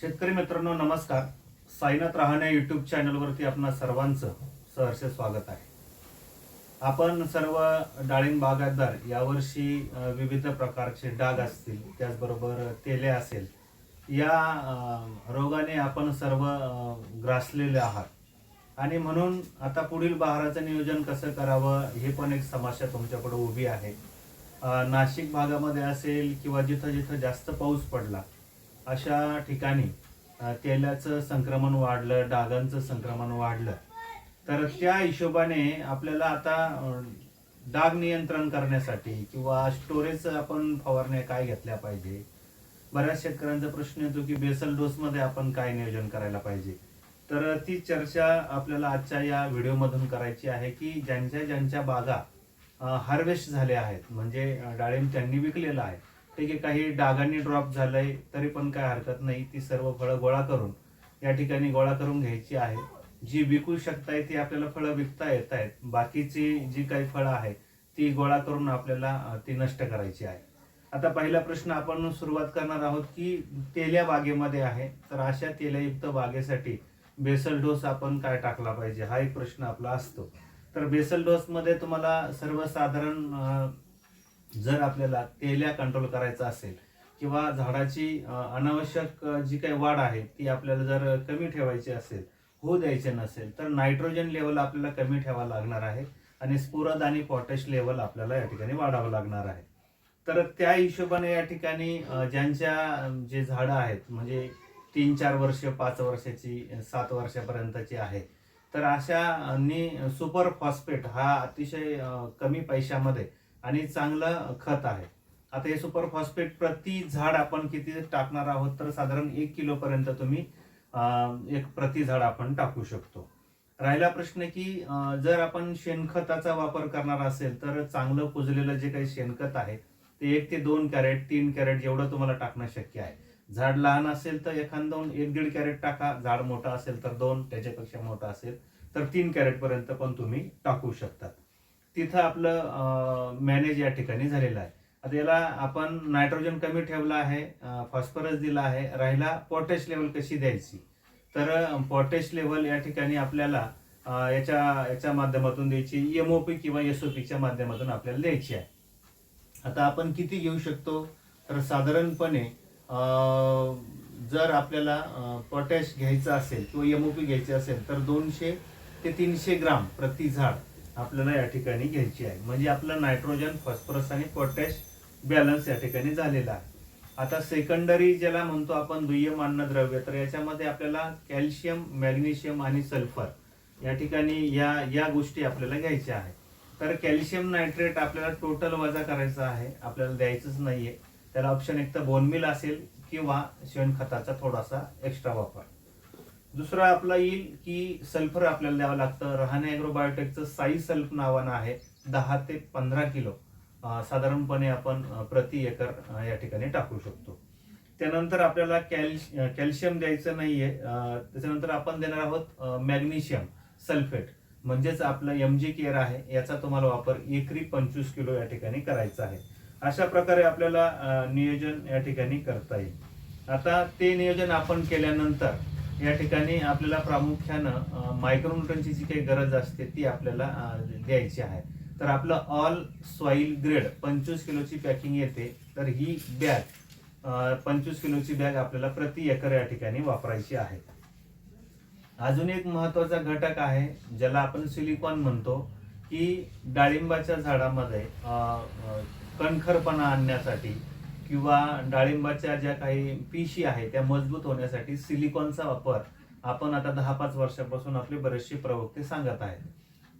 शेतकरी मित्रांनो नमस्कार. साईनाथ रहाणे युट्यूब चॅनलवरती आपणा सर्वांचं सहर्ष स्वागत आहे. आपण सर्व डाळिंब बागायतदार यावर्षी विविध प्रकारचे डाग असतील त्याचबरोबर तेले असेल या रोगाने आपण सर्व ग्रासलेले आहात. आणि म्हणून आता पुढील बहाराचं नियोजन कसं करावं हे पण एक समस्या तुमच्याकडे उभी आहे. नाशिक भागामध्ये असेल किंवा जिथं जिथं जास्त पाऊस पडला अशा ठिकाणी तेलाचं संक्रमण वाढलं डागांचं संक्रमण वाढलं. तर त्या हिशोबाने आपल्याला आता डाग नियंत्रण करण्यासाठी किंवा स्टोरेज आपण फवारण्या काय घेतल्या पाहिजे? बऱ्याच शेतकऱ्यांचा प्रश्न येतो की बेसल डोसमध्ये आपण काय नियोजन करायला पाहिजे? तर ती चर्चा आपल्याला आजच्या या व्हिडिओमधून करायची आहे की ज्यांच्या ज्यांच्या बागा हार्वेस्ट झाल्या आहेत म्हणजे डाळिंब त्यांनी विकलेलं आहे ठीक आहे काही डागांनी ड्रॉप झालंय तरी पण काय हरकत नाही. ती सर्व फळं गोळा करून या ठिकाणी गोळा करून घ्यायची आहे. जी विकू शकताय ती आपल्याला फळं विकता येत आहेत. बाकीची जी काही फळं आहेत ती गोळा करून आपल्याला ती नष्ट करायची आहे. आता पहिला प्रश्न आपण सुरुवात करणार आहोत की तेल्या बागेमध्ये आहे. तर अशा तेलयुक्त बागेसाठी बेसल डोस आपण काय टाकला पाहिजे? हा एक प्रश्न आपला असतो. तर बेसल डोसमध्ये तुम्हाला सर्वसाधारण जर आपल्याला तेल्या कंट्रोल करायचा असेल किंवा झाडाची अनावश्यक जी काही वाढ आहे ती आपल्याला जर कमी ठेवायची असेल होऊ द्यायचे नसेल तर नायट्रोजन लेवल आपल्याला कमी ठेवावं लागणार आहे आणि स्फुरद आणि पॉटॅश लेवल आपल्याला या ठिकाणी वाढावं लागणार आहे. तर त्या हिशोबाने या ठिकाणी ज्यांच्या जे झाडं आहेत म्हणजे तीन चार वर्ष पाच वर्षाची सात वर्षापर्यंतची आहे तर अशानी सुपर फॉस्फेट हा अतिशय कमी पैशामध्ये आणि चांगलं खत आहे. आता हे सुपर फॉस्फेट प्रति झाड आपण किती टाकणार आहोत? तर साधारण एक किलोपर्यंत तुम्ही एक प्रति झाड आपण टाकू शकतो. राहिला प्रश्न की जर आपण शेणखताचा वापर करणार असेल तर चांगलं कुजलेलं जे काही शेणखत आहे ते एक ते दोन कॅरेट तीन कॅरेट जेवढं तुम्हाला टाकणं शक्य आहे. झाड लहान असेल तर एखाद दोन एक दीड कॅरेट टाका. झाड मोठं असेल तर दोन त्याच्यापेक्षा मोठं असेल तर तीन कॅरेटपर्यंत पण तुम्ही टाकू शकतात तिथं आपलं मॅनेज या ठिकाणी झालेलं आहे. आता याला आपण नायट्रोजन कमी ठेवलं आहे फॉस्फरस दिला आहे राहिला पोटॅश लेवल कशी द्यायची? तर पोटॅश लेवल या ठिकाणी आपल्याला याच्या याच्या माध्यमातून द्यायची यम ओ पी किंवा एस ओ पीच्या माध्यमातून आपल्याला द्यायची आहे. आता आपण किती घेऊ शकतो? तर साधारणपणे जर आपल्याला पोटॅश घ्यायचं असेल किंवा एम ओ पी घ्यायचे असेल तर दोनशे ते तीनशे ग्राम प्रति झाड आपल्याला या ठिकाणी घ्यायची आहे. म्हणजे आपलं नायट्रोजन फॉस्फरस आणि पोटॅश बॅलन्स या ठिकाणी झालेला आहे. आता सेकंडरी ज्याला म्हणतो आपण दुय्यम अन्नद्रव्य तर याच्यामध्ये आपल्याला कॅल्शियम मॅग्नेशियम आणि सल्फर या ठिकाणी या या गोष्टी आपल्याला घ्यायच्या आहेत. तर कॅल्शियम नायट्रेट आपल्याला टोटल वजा करायचा आहे. आपल्याला द्यायचंच नाहीये. त्याला ऑप्शन एक तर बोनमिल असेल किंवा शेणखताचा थोडासा एक्स्ट्रा वापर. दुसरा आपला येईल की सल्फर आपल्याला द्यावं लागतं. रहाणे अॅग्रोबायोटेकचं साई सल्फ नावानं आहे. दहा ते पंधरा किलो. साधारणपणे आपण प्रति एकर या ठिकाणी टाकू शकतो. त्यानंतर आपल्याला कॅल्श कॅल्शियम द्यायचं नाहीये. त्याच्यानंतर आपण देणार आहोत मॅग्नेशियम सल्फेट. म्हणजेच आपलं एम जी केअर आहे. याचा तुम्हाला वापर एकरी पंचवीस किलो या ठिकाणी करायचा आहे. अशा प्रकारे आपल्याला नियोजन या ठिकाणी करता येईल. आता ते नियोजन आपण केल्यानंतर या ठिकाणी आपल्याला प्रामुख्यानं मायक्रोन्यूटनची जी काही गरज असते ती आपल्याला द्यायची आहे. तर आपलं ऑल सॉईल ग्रेड पंचवीस किलोची पॅकिंग येते. तर ही बॅग पंचवीस किलोची बॅग आपल्याला प्रति एकर या ठिकाणी वापरायची आहे. अजून एक महत्त्वाचा घटक आहे ज्याला आपण सिलिकॉन म्हणतो की डाळिंबाच्या झाडामध्ये कणखरपणा आणण्यासाठी किंवा डाळिंबाच्या ज्या काही पिशी आहे त्या मजबूत होण्यासाठी सिलिकॉनचा वापर आपण आता दहा पाच वर्षापासून आपले बरेचसे प्रवक्ते सांगत आहेत.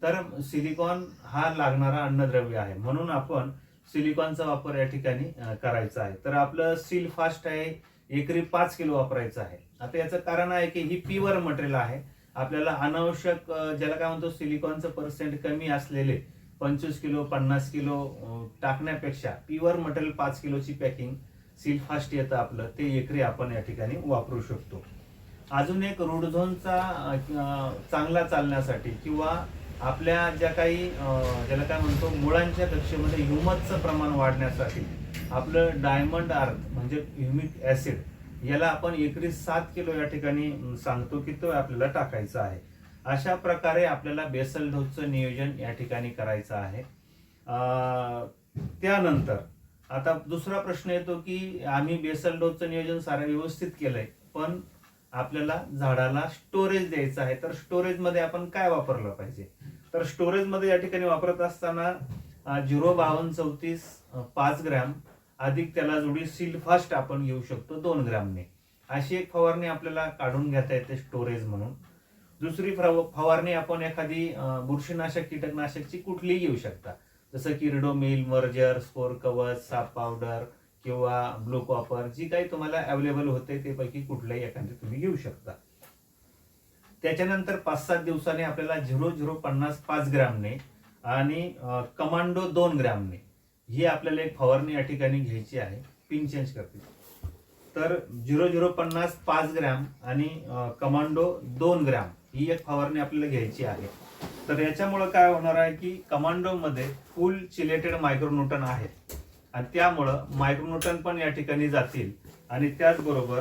तर सिलिकॉन हा लागणारा अन्नद्रव्य आहे. म्हणून आपण सिलिकॉनचा वापर या ठिकाणी करायचा आहे. तर आपलं सील फास्ट आहे एकरी पाच किलो वापरायचं आहे. आता याचं कारण आहे की ही प्युअर मटेरियल आहे. आपल्याला अनावश्यक ज्याला काय म्हणतो सिलिकॉनचं पर्सेंट कमी असलेले पंचवीस किलो पन्नास किलो टाकण्यापेक्षा प्युअर मटेरियल पाच किलोची पॅकिंग सील फास्ट येतं आपलं. ते एकरी आपण या ठिकाणी वापरू शकतो. अजून एक रोडझोनचा चांगला चालण्यासाठी किंवा आपल्या ज्या काही ज्याला काय म्हणतो मुळांच्या कक्षेमध्ये ह्युमसचं प्रमाण वाढण्यासाठी आपलं डायमंड आर्थ म्हणजे ह्युमिक ऍसिड याला आपण एकरी सात किलो या ठिकाणी सांगतो की तो आपल्याला टाकायचा आहे. अशा प्रकारे आपल्याला बेसल डोसचं नियोजन या ठिकाणी करायचं आहे. त्यानंतर आता दुसरा प्रश्न येतो की आम्ही बेसल डोसचं नियोजन सारं व्यवस्थित केलंय पण आपल्याला झाडाला स्टोरेज द्यायचं आहे. तर स्टोरेजमध्ये आपण काय वापरलं पाहिजे? तर स्टोरेजमध्ये या ठिकाणी वापरत असताना झिरो बावन्न चौतीस पाच ग्रॅम अधिक त्याला जोडी सील फास्ट आपण घेऊ शकतो दोन ग्रॅमने. अशी एक फवारणी आपल्याला काढून घेता येते स्टोरेज म्हणून. दुसरी फवारणी आपण एखादी बुरशीनाशक कीटकनाशकची कुठलीही घेऊ शकता. जसं की रिडोमिल मर्जर स्कोर कवच साप पावडर किंवा ब्लू कॉपर जी काही तुम्हाला अवेलेबल होते ते पैकी कुठल्याही एखादी तुम्ही घेऊ शकता. त्याच्यानंतर पाच सात दिवसांनी आपल्याला झिरो झिरो पन्नास पाच ग्रॅमने आणि कमांडो दोन ग्रॅमने ही आपल्याला एक फवारणी या ठिकाणी घ्यायची आहे. पिन चेंज करते. तर झिरो झिरो पन्नास पाच ग्रॅम आणि कमांडो दोन ग्रॅम ही एक फवारणी आपल्याला घ्यायची आहे. तर याच्यामुळं काय होणार आहे की कमांडोमध्ये फुल चिलेटेड मायक्रोन्यूटन आहेत आणि त्यामुळं मायक्रोन्यूटन पण या ठिकाणी जातील. आणि त्याचबरोबर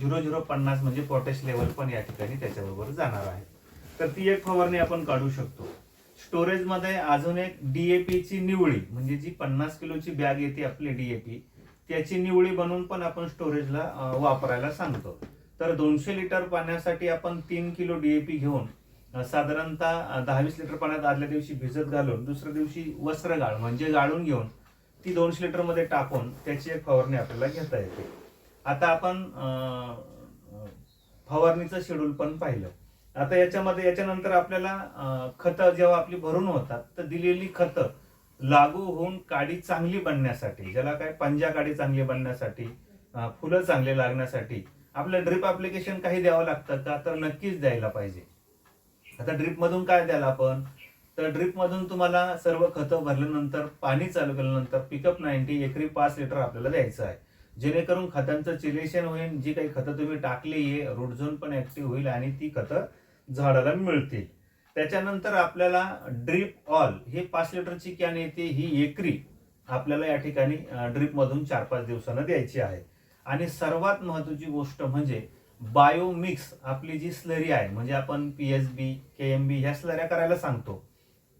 झिरो झिरो पन्नास म्हणजे पोटॅश लेवल पण या ठिकाणी त्याच्याबरोबर जाणार आहे. तर ती एक फवारणी आपण काढू शकतो. स्टोरेजमध्ये अजून एक डीएपी ची निवळी म्हणजे जी पन्नास किलोची बॅग येते आपली डीएपी त्याची निवळी बनवून पण आपण स्टोरेजला वापरायला सांगतो. तर दोनशे लिटर पाण्यासाठी आपण तीन किलो डीएपी घेऊन साधारणतः दहावीस लिटर पाण्यात आदल्या दिवशी भिजत घालून दुसऱ्या दिवशी वस्त्र गाळ म्हणजे गाळून घेऊन ती दोनशे लिटरमध्ये टाकून त्याची एक फवारणी आपल्याला घेता येते. आता आपण फवारणीचं शेड्यूल पण पाहिलं. आता याच्यामध्ये याच्यानंतर आपल्याला खतं जेव्हा आपली भरून होतात तर दिलेली खतं लागू होऊन काडी चांगली बनण्यासाठी ज्याला काय पंजा काडी चांगली बनण्यासाठी फुलं चांगले लागण्यासाठी आपलं ड्रिप अप्लिकेशन काही द्यावं लागतं का? तर नक्कीच द्यायला पाहिजे. आता ड्रिप मधून काय द्याल आपण? तर ड्रिपमधून तुम्हाला सर्व खतं भरल्यानंतर पाणी चालू केल्यानंतर पिकअप नाईन्टी एकरी पाच लिटर आपल्याला द्यायचं आहे. जेणेकरून खतांचं चिलेशन होईल जी काही खतं तुम्ही टाकली आहे रूट झोन पण ऍक्टिव्ह होईल आणि ती खतं झाडाला मिळतील. त्याच्यानंतर आपल्याला ड्रीप ऑल हे पाच लिटरची कॅन येते ही एकरी आपल्याला या ठिकाणी ड्रीपमधून चार पाच दिवसानं द्यायची आहे. आणि सर्वात महत्वाची गोष्ट म्हणजे बायोमिक्स आपली जी स्लरी आहे म्हणजे आपण पीएसबी के एम बी ह्या स्लऱ्या करायला सांगतो.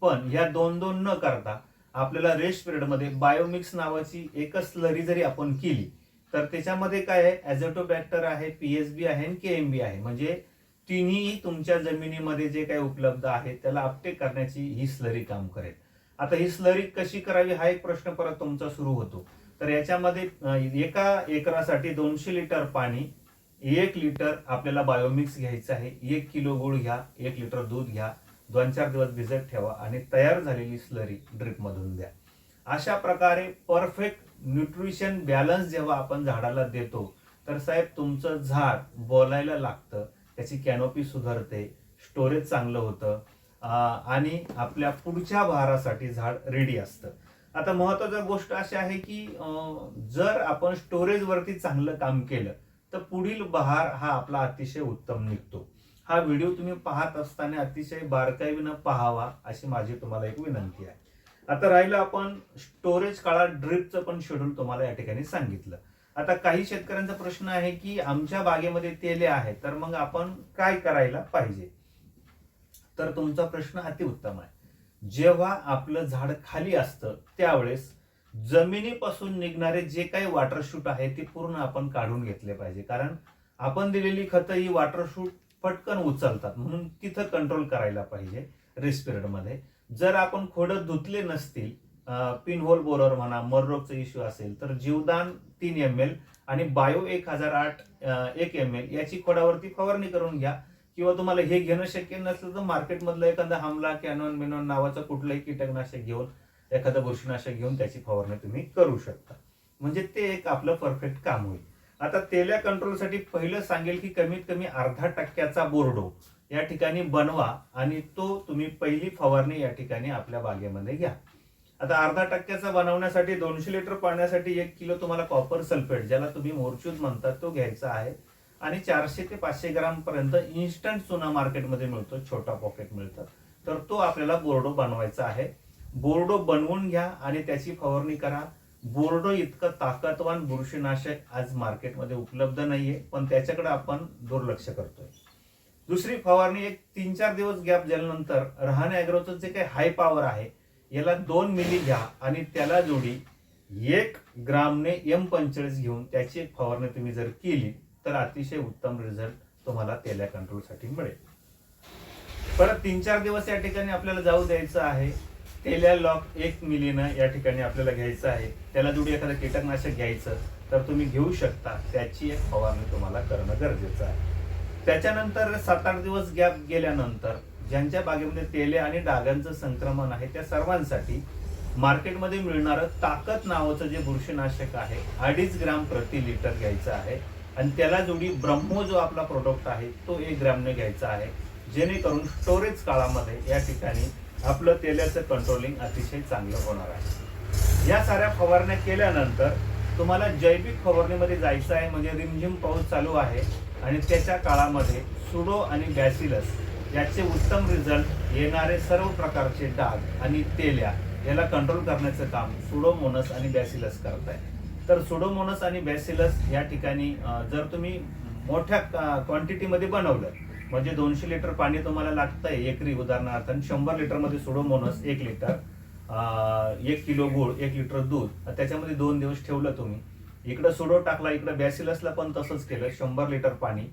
पण ह्या दोन दोन न करता आपल्याला रेस्ट पिरियडमध्ये बायोमिक्स नावाची एकच स्लरी जरी आपण केली तर त्याच्यामध्ये काय आहे? ॲझोटोबॅक्टर आहे पीएसबी आहे आणि के एम बी आहे. म्हणजे तिन्ही तुमच्या जमिनीमध्ये जे काही उपलब्ध आहे त्याला अपटेक करण्याची ही स्लरी काम करेल. आता ही स्लरी कशी करावी हा एक प्रश्न परत तुमचा सुरू होतो. तर याच्यामध्ये एका एकरासाठी दोनशे लिटर पाणी एक लिटर आपल्याला बायोमिक्स घ्यायचं आहे एक किलो गुळ घ्या एक लिटर दूध घ्या दोन चार दिवस भिजत ठेवा आणि तयार झालेली स्लरी ड्रिपमधून द्या. अशा प्रकारे परफेक्ट न्यूट्रिशन बॅलन्स जेव्हा आपण झाडाला देतो तर साहेब तुमचं झाड बोलायला लागतं त्याची कॅनोपी सुधारते स्टोरेज चांगलं होतं आणि आपल्या पुढच्या भारासाठी झाड रेडी असतं. आता महत्वाची गोष्ट अशी आहे की जर आपण स्टोरेज वरती चांगलं काम केलं तर पुढील बहार हा आपला अतिशय उत्तम निघतो. हा व्हिडिओ तुम्ही पाहत असताना अतिशय बारकाईनं पाहावा अशी माझी तुम्हाला एक विनंती आहे. आता राहिलं आपण स्टोरेज काळात ड्रिपचं पण शेड्यूल तुम्हाला या ठिकाणी सांगितलं. आता काही शेतकऱ्यांचा प्रश्न आहे की आमच्या बागेमध्ये तेले आहे तर मग आपण काय करायला पाहिजे? तर तुमचा प्रश्न अतिउत्तम आहे. जेव्हा आपलं झाड खाली असतं त्यावेळेस जमिनीपासून निघणारे जे काही वॉटरशूट आहे ते पूर्ण आपण काढून घेतले पाहिजे. कारण आपण दिलेली खतं ही वॉटरशूट पटकन उचलतात. म्हणून तिथं कंट्रोल करायला पाहिजे रेस्ट जर आपण खोडं धुतले नसतील पिनहोल बोरर म्हणा मररोगचा इश्यू असेल तर जीवदान तीन एम एल आणि बायो एक हजार आठ एक एम एल याची खोडावरती फवारणी करून घ्या. किंवा तुम्हाला हे घेणं शक्य नसलं तर मार्केटमधलं एखादा हमला कॅनॉन बिनॉन नावाचं कुठलंही कीटकनाशक घेऊन एखादं बुरशीनाशक घेऊन त्याची फवारणी तुम्ही करू शकता. म्हणजे ते एक आपलं परफेक्ट काम होईल. आता तेल्या कंट्रोलसाठी पहिलं सांगेल की कमीत कमी अर्धा टक्क्याचा बोर्डो या ठिकाणी बनवा आणि तो तुम्ही पहिली फवारणी या ठिकाणी आपल्या बागेमध्ये घ्या. आता अर्धा टक्क्याचा बनवण्यासाठी दोनशे लिटर पाण्यासाठी एक किलो तुम्हाला कॉपर सल्फेट ज्याला तुम्ही मोरचूद म्हणतात तो घ्यायचा आहे. आणि चारशे ते पाचशे ग्राम पर्यंत इन्स्टंट चुना मार्केटमध्ये मिळतो छोटा पॉकेट मिळतं तर तो आपल्याला बोर्डो बनवायचा आहे. बोर्डो बनवून घ्या आणि त्याची फवारणी करा. बोर्डो इतकं ताकदवान बुरशीनाशक आज मार्केटमध्ये उपलब्ध नाहीये पण त्याच्याकडे आपण दुर्लक्ष करतोय. दुसरी फवारणी एक तीन चार दिवस गॅप झाल्यानंतर रहाणे अॅग्रोचं जे काही हाय पॉवर आहे याला दोन मिली घ्या आणि त्याला जोडी एक ग्रामने एम पंचेचाळीस घेऊन त्याची एक फवारणी तुम्ही जर केली तर अतिशय उत्तम रिझल्ट तुम्हाला तेल्या कंट्रोलसाठी मिळेल. परत तीन चार दिवस या ठिकाणी आपल्याला जाऊ द्यायचं आहे. तेल्या लॉक एक मिलीनं या ठिकाणी आपल्याला घ्यायचं आहे. त्याला जोडी एखादं कीटकनाशक घ्यायचं तर तुम्ही घेऊ शकता. त्याची एक फवारणी तुम्हाला करणं गरजेचं आहे. त्याच्यानंतर सात आठ दिवस गॅप गेल्यानंतर ज्यांच्या बागेमध्ये तेले आणि डागांचं संक्रमण आहे त्या सर्वांसाठी मार्केटमध्ये मिळणारं ताकद नावाचं जे बुरशीनाशक आहे अडीच ग्राम प्रति लिटर घ्यायचं आहे. आणि त्याला जोडी ब्रह्मो जो आपला प्रोडक्ट आहे तो एक ग्रॅमने घ्यायचा आहे. जेणेकरून स्टोरेज काळामध्ये या ठिकाणी आपलं तेलाचं कंट्रोलिंग अतिशय चांगलं होणार आहे. या साऱ्या फवारण्या केल्यानंतर तुम्हाला जैविक फवारणीमध्ये जायचं आहे म्हणजे रिमझिम पाऊस चालू आहे आणि त्याच्या काळामध्ये सुडो आणि बॅसिलस याचे उत्तम रिझल्ट येणारे सर्व प्रकारचे डाग आणि तेल्या याला कंट्रोल करण्याचं काम सुडोमोनस आणि बॅसिलस करत आहे तर सुडोमोनस आणि बॅसिलस या ठिकाणी जर तुम्ही मोठ्या क्वांटिटीमध्ये बनवलं म्हणजे दोनशे लिटर पाणी तुम्हाला लागतंय एकरी उदाहरणार्थ आणि शंभर लिटरमध्ये सुडोमोनस एक लिटर एक किलो गुळ एक लिटर दूध त्याच्यामध्ये दोन दिवस ठेवलं तुम्ही. इकडं सुडो टाकला इकडं बॅसिलसला पण तसंच केलं शंभर लिटर पाणी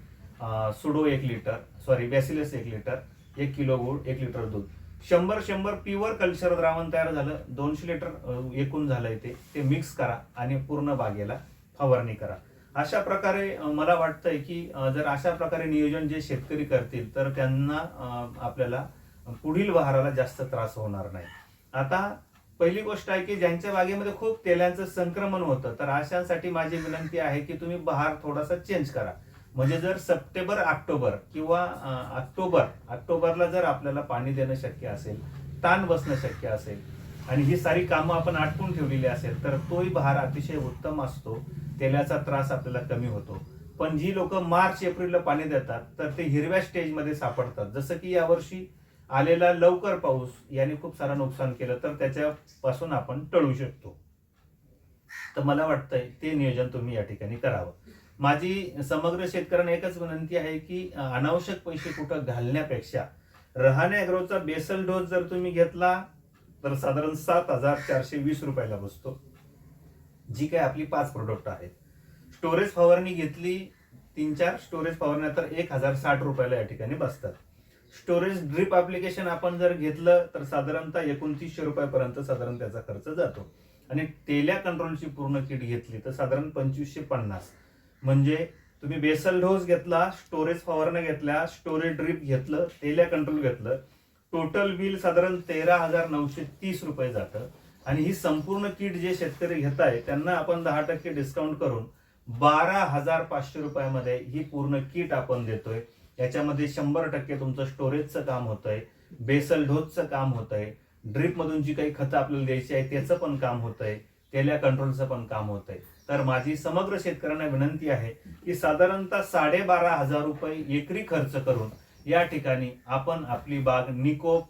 सुडो एक लिटर सॉरी बॅसिलस एक लिटर एक किलो गुळ एक लिटर दूध. शंभर शंभर प्युअर कल्चर द्रावण तयार झालं. दोनशे लिटर एकूण झालंय ते. ते मिक्स करा आणि पूर्ण बागेला फवारणी करा. अशा प्रकारे मला वाटतंय की जर अशा प्रकारे नियोजन जे शेतकरी करतील तर त्यांना आपल्याला पुढील बहाराला जास्त त्रास होणार नाही. आता पहिली गोष्ट आहे की ज्यांच्या बागेमध्ये खूप तेलांचं संक्रमण होतं तर अशांसाठी माझी विनंती आहे की तुम्ही बहार थोडासा चेंज करा. म्हणजे जर सप्टेंबर ऑक्टोबर किंवा ऑक्टोबर ऑक्टोबरला जर आपल्याला पाणी देणं शक्य असेल ताण बसणं शक्य असेल आणि ही सारी कामं आपण आटपून ठेवलेली असेल तर तोही बहार अतिशय उत्तम असतो. तेलाचा त्रास आपल्याला कमी होतो. पण जी लोक मार्च एप्रिलला पाणी देतात तर ते हिरव्या स्टेजमध्ये सापडतात. जसं की यावर्षी आलेला लवकर पाऊस याने खूप सारं नुकसान केलं तर त्याच्यापासून आपण टळू शकतो. तर मला वाटतंय ते नियोजन तुम्ही या ठिकाणी करावं. माझी समग्र शेतकऱ्यांना एकच विनंती आहे की अनावश्यक पैसे कुठं घालण्यापेक्षा रहाणे अॅग्रोचा बेसल डोस जर तुम्ही घेतला तर साधारण सात हजार चारशे वीस रुपयाला बसतो. जी काय आपली पाच प्रोडक्ट आहेत. स्टोरेज फवारणी घेतली तीन चार स्टोरेज फवारण्या तर एक हजार साठ रुपयाला या ठिकाणी बसतात. स्टोरेज ड्रिप ऍप्लिकेशन आपण जर घेतलं तर साधारणतः एकोणतीसशे रुपयापर्यंत साधारण त्याचा खर्च जातो. आणि तेल्या कंट्रोलची पूर्ण किट घेतली तर साधारण पंचवीसशे पन्नास. म्हणजे तुम्ही बेसल डोस घेतला स्टोरेज फवारणं घेतल्या स्टोरेज ड्रिप घेतलं तेल्या कंट्रोल घेतलं टोटल बिल साधारण तेरा हजार नऊशे तीस रुपये जातं. आणि ही संपूर्ण किट जे शेतकरी घेत आहे त्यांना आपण दहा टक्के डिस्काउंट करून बारा हजार पाचशे रुपयामध्ये ही पूर्ण किट आपण देतोय. याच्यामध्ये शंभर टक्के तुमचं स्टोरेजचं काम होतंय बेसल ढोजचं काम होतंय ड्रिप मधून जी काही खतं आपल्याला द्यायची आहे त्याचं पण काम होतंय तेल्या कंट्रोलचं पण काम होतंय. तर माझी समग्र शेतकऱ्यांना विनंती आहे की साधारणतः साडेबारा हजार रुपये एकरी खर्च करून या ठिकाणी आपण आपली बाग निकोप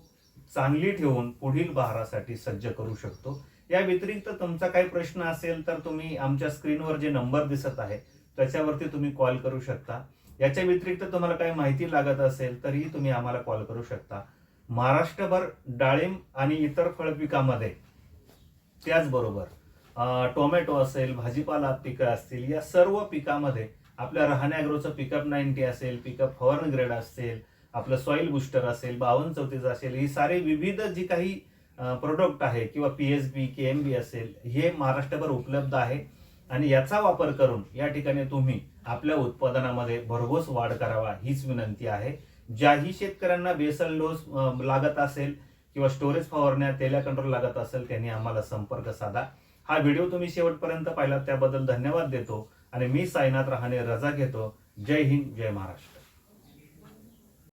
चांगली ठेवून पुढील बहारासाठी सज्ज करू शकतो. या व्यतिरिक्त तुमचा काही प्रश्न असेल तर तुम्ही आमच्या स्क्रीनवर जे नंबर दिसत आहे त्याच्यावरती तुम्ही कॉल करू शकता. याच्या व्यतिरिक्त तुम्हाला काही माहिती लागत असेल तरीही तुम्ही आम्हाला कॉल करू शकता. महाराष्ट्रभर डाळिंब आणि इतर फळ पिकामध्ये त्याचबरोबर टोमॅटो असेल भाजीपाला पिकं असतील या सर्व पिकामध्ये आपल्या राहण्याग्रोचं पिकअप नाईन्टी असेल पिकअप फॉरन ग्रेड असेल आपलं सॉईल बुस्टर असेल बावन्न चौतीस असेल ही सारे विविध जी काही प्रोडक्ट आहे किंवा P H B K M B असेल हे महाराष्ट्रभर उपलब्ध आहे. आणि याचा वापर करून या ठिकाणी तुम्ही आपल्या उत्पादनामध्ये भरघोस वाढ करावा हीच विनंती आहे. ज्याही शेतकऱ्यांना बेसन डोस लागत असेल किंवा स्टोरेज फवारण्या तेल्या कंट्रोल लागत असेल त्यांनी आम्हाला संपर्क साधा. हा व्हिडिओ तुम्ही शेवटपर्यंत पाहिला त्याबद्दल धन्यवाद देतो. आणि मी साईनाथ रहाणे रजा घेतो. जय हिंद जय महाराष्ट्र.